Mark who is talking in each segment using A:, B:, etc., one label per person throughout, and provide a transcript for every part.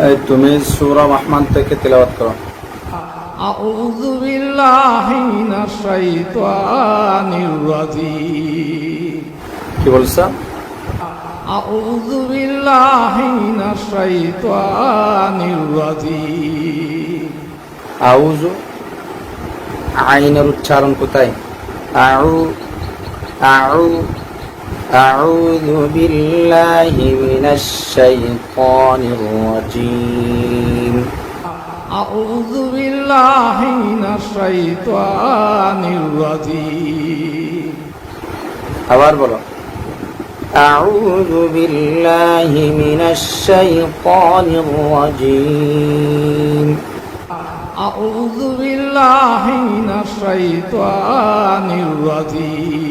A: এই তুমি সুরা রহমান থেকে তেলাওয়াত করো
B: أعوذ بالله من الشيطان الرجيم
A: কি বলছো
B: أعوذ بالله من الشيطان الرجيم
A: আউযু আইনের উচ্চারণ কোথায় আউ আউ أعوذ بالله من الشيطان الرجيم
B: أعوذ بالله من الشيطان الرجيم
A: أبار بلو أعوذ بالله من الشيطان الرجيم
B: أعوذ بالله من الشيطان الرجيم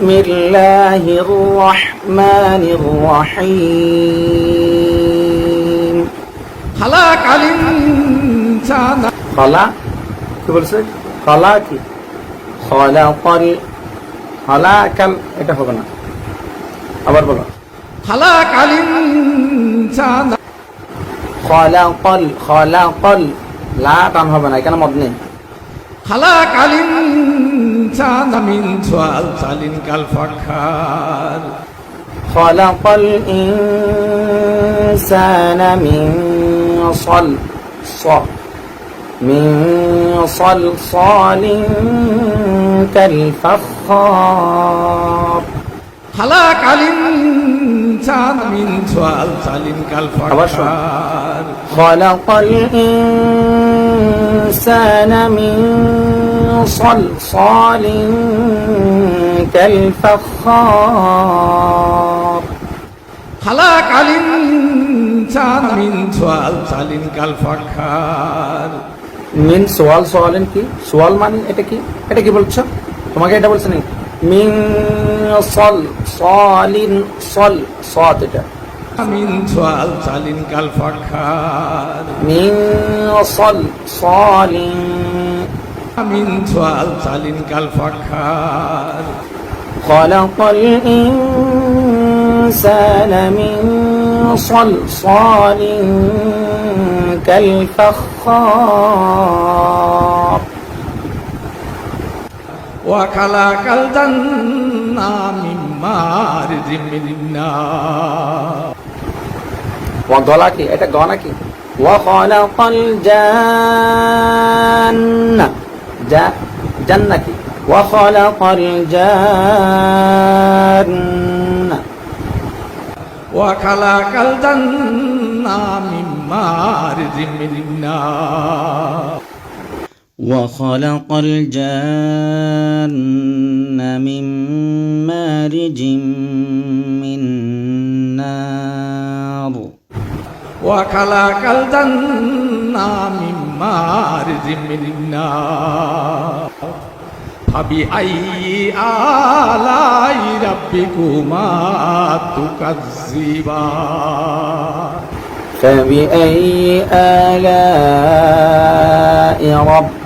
A: بسم الله الرحمن الرحيم
B: خلق الإنسان
A: খলা কি বলছে খলা কি খলাকল খলাকাল এটা হবে না আবার বলো
B: خلق الإنسان
A: খলাকল খলাকল লা টান হবে না এখানে মদ নেই
B: خلق الإنسان من صلصال كالفخار
A: خلق الإنسان من صل ص من صلصال كالفخار.
B: خلق الإنسان من صلصال كالفخار
A: خلق الإنسان من صلصال كالفخار
B: خلق الإنسان من صلصال كالفخار
A: মিন সোয়াল সোয়ালেন কি সোয়াল মানে এটা কি এটা কি বলছো তোমাকে এটা বলছে নাকি মিন صل صال صل صاد
B: من صال صال كالفخار
A: من صل صال.
B: من صال صال كالفخار
A: خلق الإنسان من صلصال كالفخار.
B: وخلق الجنة من مارج من النار
A: وضلا কি এটা গ নাকি وخلق الجنة جا جنة কি وخلق الجنة
B: وخلق الجنة من مارج من النار
C: وخلق الجان من مارج من نار.
B: وخلق الجنة من مارج من النار فبأي آلاء ربكما تكذبان؟
A: فبأي آلاء ربكما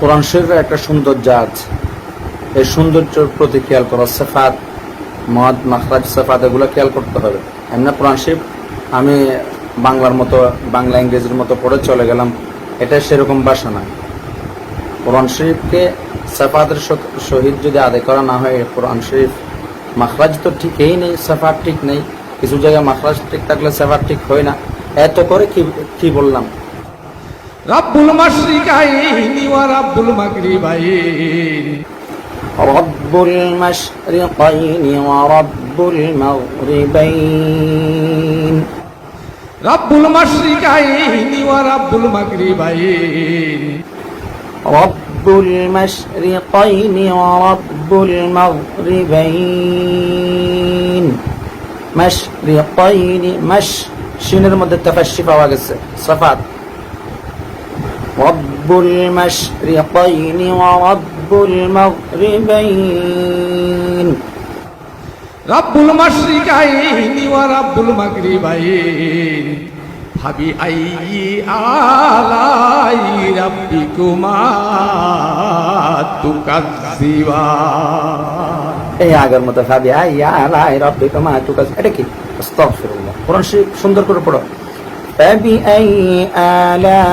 A: কোরআন শরীফের একটা সৌন্দর্য আছে এই সৌন্দর্যের প্রতি খেয়াল করা, সেফাত, মদ, মাখরাজ, সেফাত, এগুলো খেয়াল করতে হবে। এমনি কোরআন শরীফ, আমি বাংলার মতো, বাংলা, ইংরেজির মতো পড়ে চলে গেলাম এটা সেরকম বাসা না কোরআন শরীফকে সাফাতের শহীদ যদি আদায় করা না হয়, কোরআন শরীফ, মাখরাজ তো ঠিকই নেই, সাফাত ঠিক নেই। কিছু জায়গায় মাখরাজ ঠিক থাকলে সেফার ঠিক হয় না। এত করে কি কি বললাম?
B: রাব্বুল মাশরিকাইনি ওয়া রাব্বুল মাগরিবাইন।
A: রাব্বুল মাশরিকাইনি ওয়া রাব্বুল মাগরিবাইন।
B: রাব্বুল মাশরিকাইনি ওয়া রাব্বুল মাগরিবাইন।
A: রাব্বুল মাশরিকাইনি ওয়া রাব্বুল মাগরিবাইন। মাশরিকাইনি মাশরিকাইনি শিনের মধ্যে তাফাশি পাওয়া গেছে সাফাত رب المشرقين ورب المغربين
B: রাব্বুল মাশরিকাইনি ওয়া রাব্বুল মাগরিবাইনি ফাবি আইয়ি আলাই রাব্বিকুমা তুকাজ্জিবান
A: এই আগের মতো ভাবি আইয়া আলাই রব্বিকা মা তুকা এটা কি আস্তাগফিরুল্লাহ কোরআন শরীফ সুন্দর করে পড়ো فبأي آلاء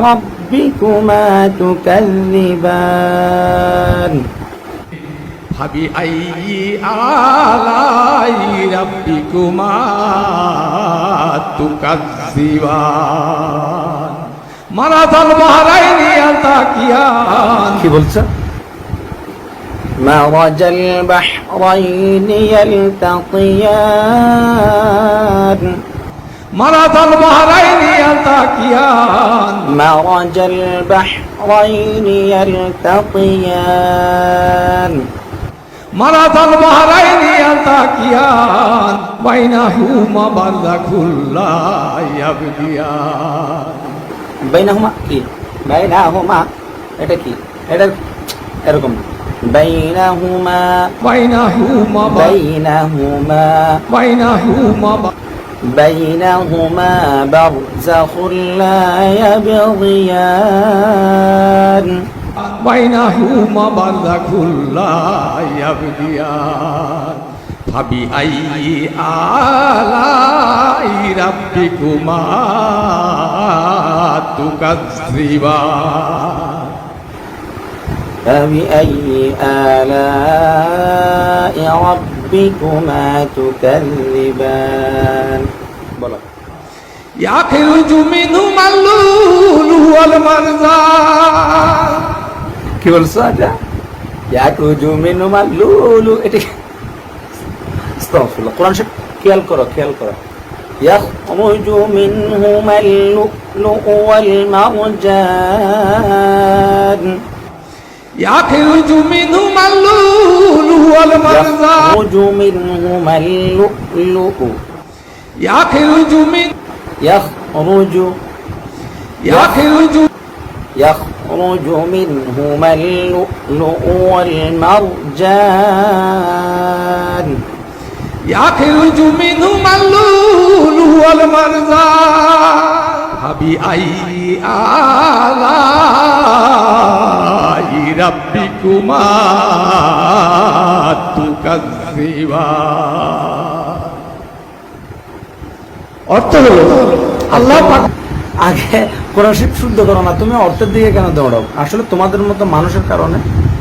A: ربكما تكذبان
B: ফাবি আইয়ি আলাই রাব্বিকুমা তুকাজ্জিবান মারাতাল বাহরাইনি আলতাকিয়ান
A: কি বলছে مرج البحرين يلتقيان
B: মারাতাল বাহরাইনি আলতাকিয়ান
A: مرج البحرين يلتقيان
B: মারাতাল বাহরাইনি আলতাকিয়ান বাইনাহুমা বারজাখুল্লা ইয়াবদিয়ান
A: বাইনাহুমা কি বাইনাহুমা এটা কি এটা এরকম বাইনাহুমা
B: বাইনাহুমা বা-
A: বাইনাহুমা
B: বাইনাহুমা বা-
A: بينهما برزخ لا يبغيان
B: বাইনাহুমা বারজাখুল্লা ইয়াবদিয়ান ফাবি আইয়ি আলাই রাব্বিকুমা তুকাজ্জিবান
A: فبأي آلاء ربكما تكذبان বলো
B: يخرج منهما اللؤلؤ والمرجان
A: কি বলছো এটা ইয়াকুজু মিনুমা লুলু এটা কি? আস্তাগফিরুল্লাহ কোরআন শরীফ খেয়াল করো খেয়াল করো ইয়াখরুজু মিনহুমা اللؤلؤ والمرجان
B: يخرج منهما اللؤلؤ والمرجان
A: يخرج منهما اللؤلؤ
B: يخرج من
A: يخرج
B: يخرج
A: يخرج منهما اللؤلؤ والمرجان
B: يخرج منهما اللؤلؤ والمرجان ফাবি আই আলাই রাব্বি কুমার তুকাজিবা অর্থ হলো, আল্লাহ
A: আগে কোরআন শিব শুদ্ধ করো না, তুমি অর্থের দিকে কেন দৌড়াও? আসলে তোমাদের মতো মানুষের কারণে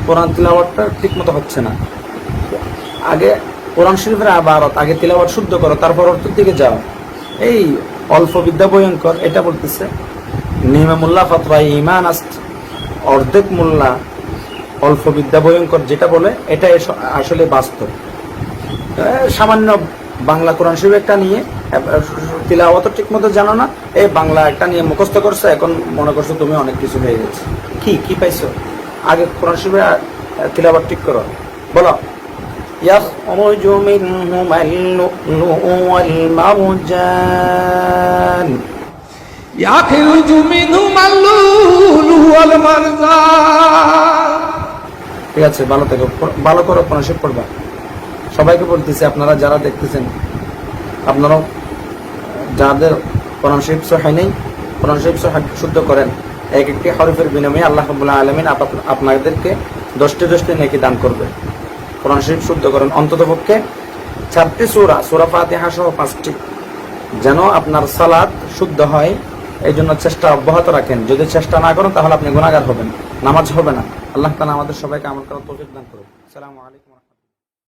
A: কোরআন তিলাওয়াতটা ঠিক মতো হচ্ছে না। আগে কোরআন শরীফের আবার আগে তিলাওয়াত শুদ্ধ করো, তারপর অর্থের দিকে যাও। এই অল্প বিদ্যা ভয়ঙ্কর, এটা বলতেছে, নিমে মোল্লা ফতোয়া ইমান আস্ত, অর্ধেক মোল্লা অল্প বিদ্যা ভয়ঙ্কর যেটা বলে, এটা আসলে বাস্তব। সামান্য বাংলা কোরআন শরীফ একটা নিয়ে তিলাওয়াত ঠিক মতো জানো না এই বাংলা একটা নিয়ে মুখস্থ করছ, এখন মনে করছ তুমি অনেক কিছু হয়ে গেছে। কি কি পাইছো? আগে কোরআন শরীফে তিলাওয়াত ঠিক করো, বলো। يخرج منهما اللؤلؤ والمرجان
B: يخرج منهما اللؤلؤ والمرجان
A: ঠিক আছে ভালো থেকো ভালো করো কোরআন শরীফ পড়বা সবাইকে বলতেছি আপনারা যারা দেখতেছেন আপনারাও যাদের কোরআন শরীফ হয় নেই কোরআন শরীফ শুদ্ধ করেন এক একটি হরফের বিনিময়ে আল্লাহ রাব্বুল আলমিন আপনাদেরকে দশটি দশটি নেকি দান করবে কোরআন শরীফ শুদ্ধ করেন। অন্তত পক্ষে চারটি সুরা সুরা ফাতেহা সহ পাঁচটি। যেন আপনার সালাদ শুদ্ধ হয় এই জন্য চেষ্টা অব্যাহত রাখেন। যদি চেষ্টা না করেন, তাহলে আপনি গুণাগার হবেন, নামাজ হবে না। আল্লাহ তালা আমাদের সবাইকে আমার করার তৌফিক দান করুন সালামু আলাইকুম।